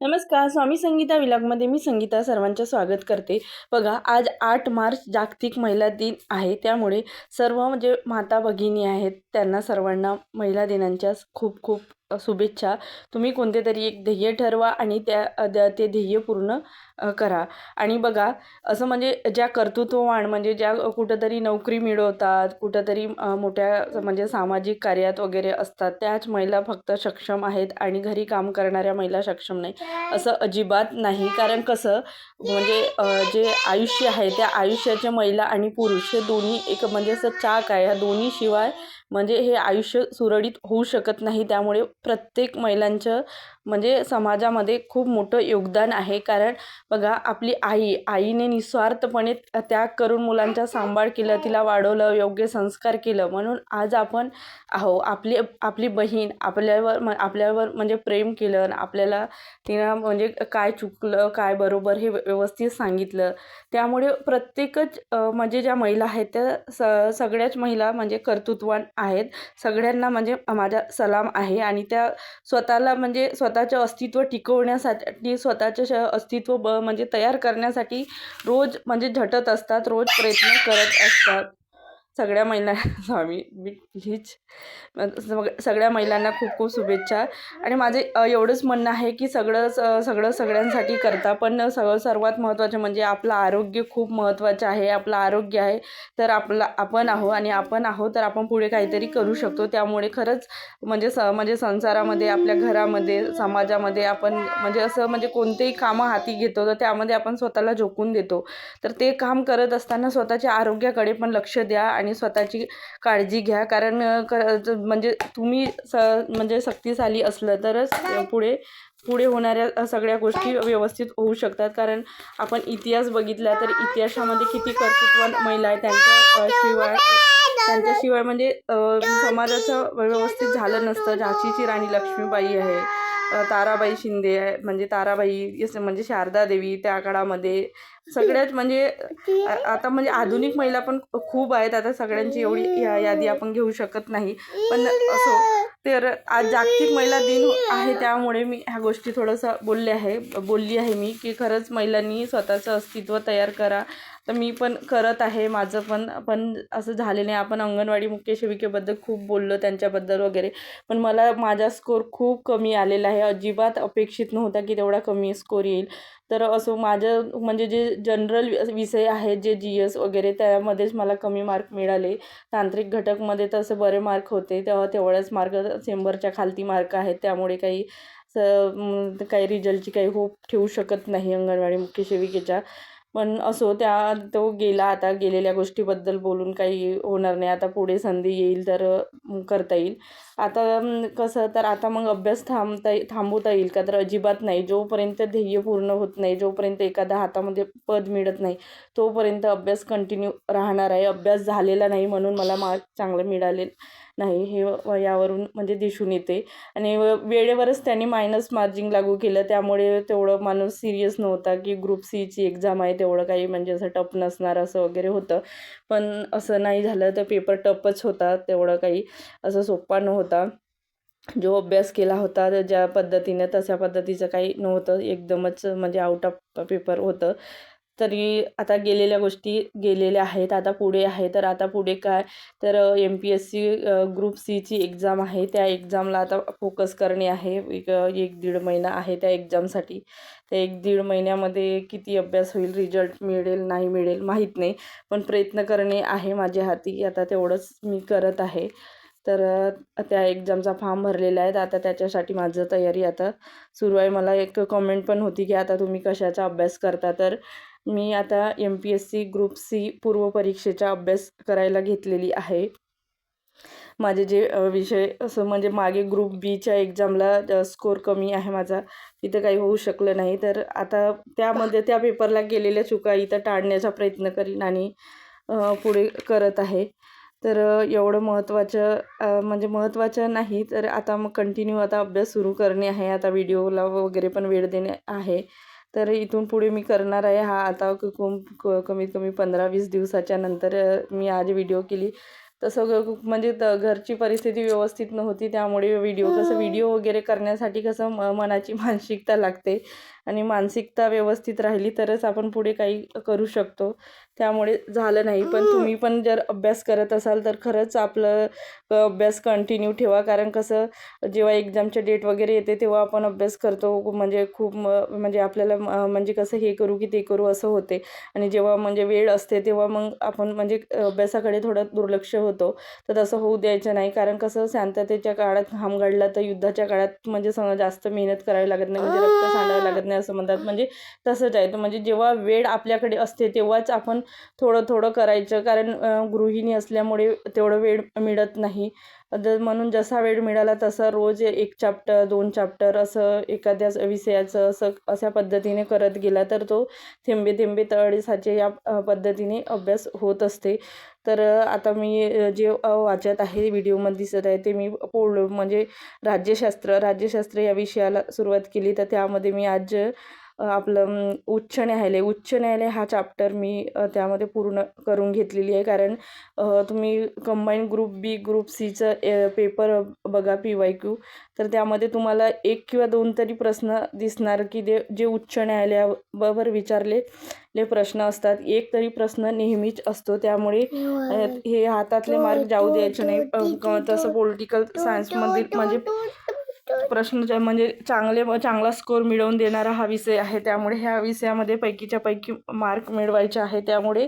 नमस्कार स्वामी संगीता विलागमध्ये मी संगीता सर्वांचं स्वागत करते. बघा आज आठ मार्च जागतिक महिला दिन आहे. त्यामुळे सर्व म्हणजे माता भगिनी आहेत त्यांना सर्वांना महिला दिनांच्या खूप खूप शुभेच्छा. तुम्ही कोणते तरी एक ध्येय ठरवा आणि त्या द- ते ध्येय पूर्ण करा. आणि बघा असं म्हणजे ज्या कर्तृत्ववान म्हणजे ज्या कुठंतरी नोकरी मिळवतात कुठंतरी मोठ्या म्हणजे सामाजिक कार्यात वगैरे असतात त्याच महिला फक्त सक्षम आहेत आणि घरी काम करणाऱ्या महिला सक्षम नाही. असं अजिबात नाही. कारण कसं म्हणजे जे आयुष्य आहे त्या आयुष्याच्या महिला आणि पुरुष हे दोन्ही एक म्हणजे असं चाक आहे. ह्या दोन्ही शिवाय म्हणजे हे आयुष्य सुरळीत होऊ शकत नाही. त्यामुळे प्रत्येक महिलांचं म्हणजे समाजामध्ये खूप मोठं योगदान आहे. कारण बघा आपली आई आईने निस्वार्थपणे त्याग करून मुलांचा सांभाळ केलं तिला वाढवलं योग्य संस्कार केलं. म्हणून आज आपण आहो आपली आपली बहीण आपल्यावर म आपल्यावर म्हणजे प्रेम केलं आणि आपल्याला तिनं म्हणजे काय चुकलं काय बरोबर हे व्यवस्थित सांगितलं. त्यामुळे प्रत्येकच म्हणजे ज्या महिला आहेत त्या स सगळ्याच महिला म्हणजे कर्तृत्वान आहेत. सगळ्यांना म्हणजे माझा सलाम आहे आणि त्या स्वतःला म्हणजे स्वतःचे अस्तित्व टिकवण्यासाठी स्वतःचे श अस्तित्व ब म्हणजे तयार करण्यासाठी रोज म्हणजे झटत असतात रोज प्रयत्न करत असतात. सगळ्या महिला स्वामी मी प्लीज सगळ्या महिलांना खूप खूप शुभेच्छा. आणि माझे एवढंच म्हणणं आहे की सगळं स- सगळं सगळ्यांसाठी करता पण सगळं सर्वात महत्त्वाचं म्हणजे आपलं आरोग्य खूप महत्त्वाचं आहे आपलं आरोग्य आहे. तर आपला आपण आहो आणि आपण आहो तर आपण पुढे काहीतरी करू शकतो. त्यामुळे खरंच म्हणजे स म्हणजे संसारामध्ये आपल्या घरामध्ये समाजामध्ये आपण म्हणजे असं म्हणजे कोणतेही कामं हाती घेतो तर त्यामध्ये आपण स्वतःला झोकून देतो. तर ते काम करत असताना स्वतःच्या आरोग्याकडे पण लक्ष द्या आणि स्वतःची काळजी घ्या. कारण म्हणजे तुम्ही स म्हणजे शक्तिशाली असलं तरच पुढे पुढे होणाऱ्या सगळ्या गोष्टी व्यवस्थित होऊ शकतात. कारण आपण इतिहास बघितला तर इतिहासामध्ये किती कर्तृत्वान महिला आहेत त्यांच्या शिवाय त्यांच्याशिवाय म्हणजे समाजाचं व्यवस्थित झालं नसतं. झाशीची राणी लक्ष्मीबाई आहे. ताराबाई शिंदे आहे म्हणजे ताराबाई म्हणजे शारदा देवी त्या काळामध्ये सगळ्यात म्हणजे आता म्हणजे आधुनिक महिला पण खूप आहेत. आता सगळ्यांची एवढी या यादी आपण घेऊ शकत नाही. पण असो तर आज जागतिक महिला दिन आहे त्यामुळे मी ह्या गोष्टी थोडंसं बोलले आहे बोलली आहे मी की खरंच महिलांनी स्वतःचं अस्तित्व तयार करा. तर मी पण करत आहे. माझं पण पण असं झाले नाही. आपण अंगणवाडी मुख्य सेविकेबद्दल खूप बोललो त्यांच्याबद्दल वगैरे. पण मला माझा स्कोर खूप कमी आलेला आहे. अजिबात अपेक्षित नव्हता की तेवढा कमी स्कोर येईल. तर असं माझं म्हणजे जे जनरल विषय आहेत जे जी एस वगैरे त्यामध्येच मला कमी मार्क मिळाले. तांत्रिक घटकमध्ये तसं बरे मार्क होते. तेव्हा तेवढ्याच मार्क शंभरच्या खालती मार्क आहेत. त्यामुळे काही स काही रिझल्टची काही होप ठेवू शकत नाही अंगणवाडी मुख्य सेविकेच्या. पण असो त्या तो गेला आता गेलेल्या गोष्टीबद्दल बोलून काही होणार नाही. आता पुढे संधी येईल तर करता येईल. आता कसं तर आता मग अभ्यास थांबता थांबवता येईल का? तर अजिबात नाही. जोपर्यंत ध्येय पूर्ण होत नाही जोपर्यंत एखाद्या हातामध्ये पद मिळत नाही तोपर्यंत अभ्यास कंटिन्यू राहणार आहे. अभ्यास झालेला नाही म्हणून मला मार्क चांगले मिळाले नाही हे यावरून म्हणजे दिसून येते. आणि व- वेळेवरच त्यांनी मायनस मार्जिंग लागू केलं. त्यामुळे तेवढं माणूस सिरियस नव्हता की ग्रुप सीची एक्झाम आहे तेवढं काही म्हणजे असं टप नसणार असं वगैरे होतं. पण असं नाही झालं तर पेपर टपच होता तेवढं काही असं सोप्पा नव्हता. जो अभ्यास केला होता ज्या पद्धतीने तशा पद्धतीचं काही नव्हतं. एकदमच म्हणजे आउट ऑफ पेपर होतं. तरी आता गेलेल्या गोष्टी गेलेल्या आहेत. आता पुढे आहे. तर आता पुढे काय? तर M P S C group सीची एक्झाम आहे. त्या एक्झामला आता फोकस करणे आहे. एक एक दीड महिना आहे त्या एक्झामसाठी त्या एक दीड महिन्यामध्ये किती अभ्यास होईल रिझल्ट मिळेल नाही मिळेल माहीत नाही. पण प्रयत्न करणे आहे माझ्या हाती. आता तेवढंच मी करत आहे. तर त्या एक्झामचा फॉर्म भरलेला आहे. आता त्याच्यासाठी माझं तयारी आता सुरू आहे. मला एक कमेंट पण होती की आता तुम्ही कशाचा अभ्यास करता? तर मी आता M P S C group C पूर्वपरीक्षेचा अभ्यास करायला घेतलेली आहे. माझे जे विषय असं म्हणजे मागे ग्रुप बीच्या एक्झामला स्कोर कमी आहे माझा तिथं काही होऊ शकलं नाही. तर आता त्यामध्ये त्या पेपरला गेलेल्या चुका इथं टाळण्याचा प्रयत्न करीन आणि पुढे करत आहे. तर एवढं महत्त्वाचं म्हणजे महत्त्वाचं नाही तर आता मग कंटिन्यू आता अभ्यास सुरू करणे आहे. आता व्हिडिओला वगैरे पण वेळ देणे आहे. तर इथून पुढे मी करणार आहे हा आता क- क- कमीत कमी पंधरा वीस दिवसाच्या नंतर मी आज व्हिडिओ केली. तसं ग- म्हणजे त घरची परिस्थिती व्यवस्थित नव्हती त्यामुळे व्हिडिओ कसं व्हिडिओ वगैरे करण्यासाठी कसं मनाची मानसिकता लागते. आणि मानसिकता व्यवस्थित राहिली तरच आपण पुढे काही करू शकतो. त्यामुळे झालं नाही. पण तुम्ही पण जर अभ्यास करत असाल तर खरंच आपलं अभ्यास कंटिन्यू ठेवा. कारण कसं जेव्हा एक्झामचे डेट वगैरे येते तेव्हा आपण अभ्यास करतो. म्हणजे खूप म्हणजे आपल्याला म्हणजे कसं हे करू की ते करू असं होते. आणि जेव्हा म्हणजे वेळ असते तेव्हा मग आपण म्हणजे अभ्यासाकडे थोडं दुर्लक्ष होतो. तर तसं होऊ द्यायचं नाही. कारण कसं शांततेच्या काळात घाम गाडला तर युद्धाच्या काळात म्हणजे जास्त मेहनत करावी लागत नाही. म्हणजे रक्त सांडावं लागत नाही. असं म्हणतात. म्हणजे तसंच आहे. तर म्हणजे जेव्हा वेळ आपल्याकडे असते तेव्हाच आपण थोडं थोडं करायचं. कारण गृहिणी असल्यामुळे तेवढं वेळ मिळत नाही. म्हणून जसा वेळ मिळाला तसा रोज एक चॅप्टर दोन चॅप्टर असं एखाद्या विषयाचं असं अशा पद्धतीने करत गेला तर तो थेंबे थेंबे तळेसाचे या पद्धतीने अभ्यास होत असते. तर आता मी जे वाचत आहे व्हिडिओमध्ये दिसत आहे ते मी पोळ म्हणजे राज्यशास्त्र राज्यशास्त्र या विषयाला सुरुवात केली. तर त्यामध्ये मी आज आपलं उच्च न्यायालय उच्च न्यायालय हा चॅप्टर मी त्यामध्ये पूर्ण करून घेतलेली आहे. कारण तुम्ही कंबाईन ग्रुप बी ग्रुप सीचं पेपर बघा पी वाय क्यू तर त्यामध्ये तुम्हाला एक किंवा दोन तरी प्रश्न दिसणार की जे जे उच्च न्यायालयावर विचारलेले प्रश्न असतात. एक तरी प्रश्न नेहमीच असतो. त्यामुळे हे हातातले मार्क जाऊ द्यायचे नाही. तसं पॉलिटिकल सायन्समध्ये म्हणजे प्रश्न म्हणजे चांगले चांगला स्कोर मिळवून देणारा हा विषय आहे. त्यामुळे ह्या विषयामध्ये पैकीच्या पैकी मार्क मिळवायचे आहे. त्यामुळे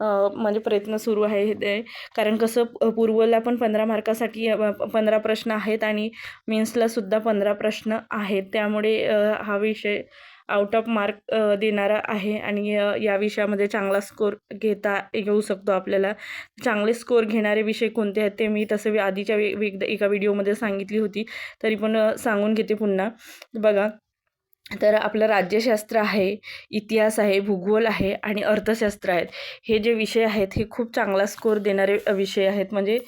म्हणजे प्रयत्न सुरू आहे हे ते. कारण कसं पूर्वला पण पंधरा मार्कासाठी पंधरा प्रश्न आहेत आणि मेन्सला सुद्धा पंधरा प्रश्न आहेत. त्यामुळे हा विषय आउट ऑफ मार्क देणारा आहे आणि या विषयामध्ये चांगला स्कोर घेता येऊ शकतो आपल्याला. चांगले स्कोर घेणारे विषय कोणते आहेत ते मी तसं आधीच्या वे एका व्हिडिओमध्ये सांगितली होती. तरी पण सांगून घेते पुन्हा. बघा तर आपलं राज्यशास्त्र आहे इतिहास आहे भूगोल आहे आणि अर्थशास्त्र आहेत. हे जे विषय आहेत हे खूप चांगला स्कोर देणारे विषय आहेत. म्हणजे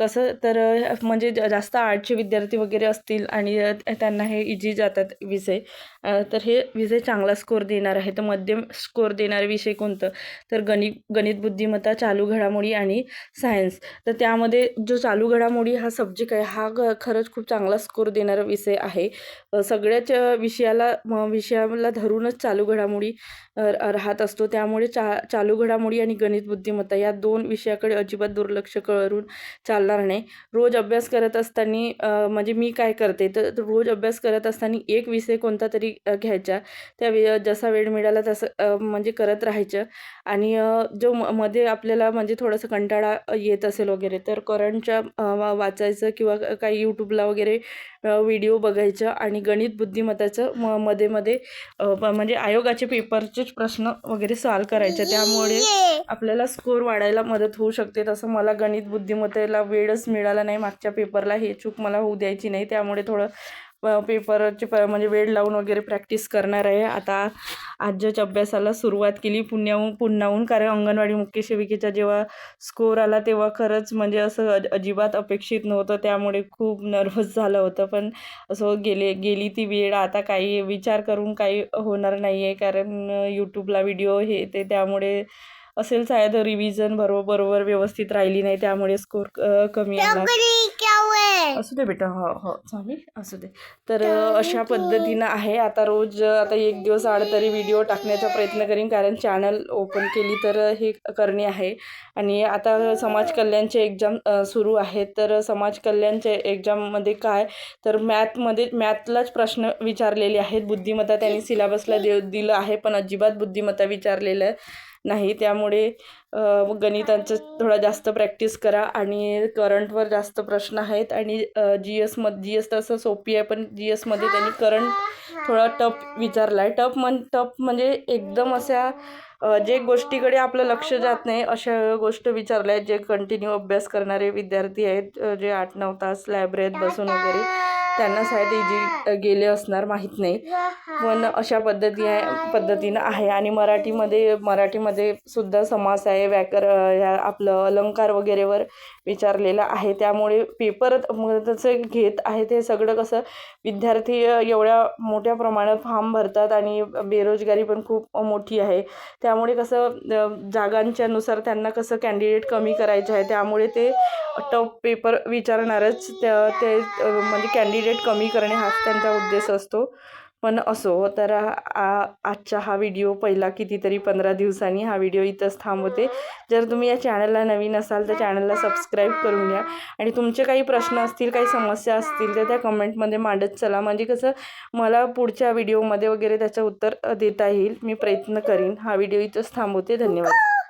कसं तर म्हणजे ज- जास्त आर्टचे विद्यार्थी वगैरे असतील आणि त्यांना हे इजी जातात विषय. तर हे विषय चांगला स्कोर देणार आहे तर मध्यम स्कोर देणारे विषय कोणतं? तर गणित गणित बुद्धिमत्ता चालू घडामोडी आणि सायन्स तर त्यामध्ये जो चालू घडामोडी हा सब्जेक्ट आहे हा ग खरंच खूप चांगला स्कोर देणारा विषय आहे. सगळ्याच विषय विषयाला म विषयाला धरूनच चालू घडामोडी राहत असतो. त्यामुळे चा चालू घडामोडी आणि गणित बुद्धिमत्ता या दोन विषयाकडे अजिबात दुर्लक्ष करून चालणार नाही. रोज अभ्यास करत असताना म्हणजे मी काय करते? तर रोज अभ्यास करत असताना एक विषय कोणता तरी घ्यायचा. त्या वे जसा वेळ मिळाला तसं म्हणजे करत राहायचं. आणि जो म मध्ये आपल्याला म्हणजे थोडासा कंटाळा येत असेल वगैरे तर करंटच्या वा- वाचायचं किंवा काही यूट्यूबला वगैरे व्हिडिओ बघायचं आणि गणित बुद्धिमत्ताचं म मध्ये मध्ये म्हणजे आयोगाचे पेपरचेच प्रश्न वगैरे सॉल्व करायचे. त्यामुळे आपल्याला स्कोर वाढायला मदत होऊ शकते. तसं मला गणित बुद्धिमत्तेला वेळच मिळाला नाही. मागच्या पेपरला हे चूक मला होऊ द्यायची नाही. त्यामुळे थोडं प- पेपरचे प म्हणजे वेळ लावून वगैरे प्रॅक्टिस करणार आहे. आता आजच्या अभ्यासाला सुरुवात केली पुण्याहून पुण्याहून कारण अंगणवाडी मुख्य सेविकेचा जेव्हा स्कोर आला तेव्हा खरंच म्हणजे असं अज- अजिबात अपेक्षित नव्हतं. त्यामुळे खूप नर्वस झालं होतं. पण असं गेले गेली ती वेळ. आता काही विचार करून काही होणार नाही आहे कारण यूट्यूबला व्हिडिओ हे ते त्यामुळे असेल शायद रिव्हिजन बरोबर बरोबर व्यवस्थित राहिली नाही त्यामुळे स्कोर कमी आला. असू दे बेटा हो हो स्वामी असू दे. तर अशा पद्धतीनं आहे. आता रोज आता एक दिवस आड तरी व्हिडिओ टाकण्याचा प्रयत्न करीन कारण चॅनल ओपन केली तर हे करणे आहे. आणि आता समाज कल्याणचे एक्झाम सुरू आहेत. तर समाज कल्याणच्या एक्झाममध्ये काय? तर मॅथमध्ये मॅथलाच प्रश्न विचारलेले आहेत. बुद्धिमत्ता त्यांनी सिलेबसला दे दिलं आहे पण अजिबात बुद्धिमत्ता विचारलेलं नाही त्यामुळे गणितांचं थोडा जास्त प्रॅक्टिस करा आणि करंटवर जास्त प्रश्न आहेत आणि जी एसमध्ये जी एस तसं सोपी आहे पण जी एसमध्ये त्यांनी करंट थोडा टफ विचारला आहे टप म्हण टप म्हणजे एकदम अशा जे गोष्टीकडे आपलं लक्ष जात नाही अशा गोष्ट विचारल्या आहेत जे कंटिन्यू अभ्यास करणारे विद्यार्थी आहेत जे आठ नऊ तास लायब्ररीत बसून वगैरे. त्यांना शायद इजी गेले असणार माहीत नाही. पण अशा पद्धती आहे पद्धतीनं आहे. आणि मराठीमध्ये मराठीमध्ये सुद्धा समास आहे व्याकर ह्या आपलं अलंकार वगैरेवर विचारलेलं आहे. त्यामुळे पेपर तसं घेत आहे ते सगळं कसं विद्यार्थी एवढ्या मोठ्या प्रमाणात फॉर्म भरतात आणि बेरोजगारी पण खूप मोठी आहे. त्यामुळे कसं जागांच्या नुसार त्यांना कसं कॅन्डिडेट कमी करायचे आहे त्यामुळे ते टफ पेपर विचारणारच त्या ते म्हणजे कॅन्डिडेट कमी करणे हाच त्यांचा उद्देश असतो. पण असो तर आ आजचा हा व्हिडिओ पहिला कितीतरी पंधरा दिवसांनी हा व्हिडिओ इथंच थांबवते. जर तुम्ही या चॅनलला नवीन असाल तर चॅनलला सबस्क्राईब करून घ्या. आणि तुमचे काही प्रश्न असतील काही समस्या असतील तर त्या कमेंटमध्ये मांडत चला. म्हणजे कसं मला पुढच्या व्हिडिओमध्ये वगैरे त्याचं उत्तर देता येईल. मी प्रयत्न करीन. हा व्हिडिओ इथंच थांबवते. धन्यवाद.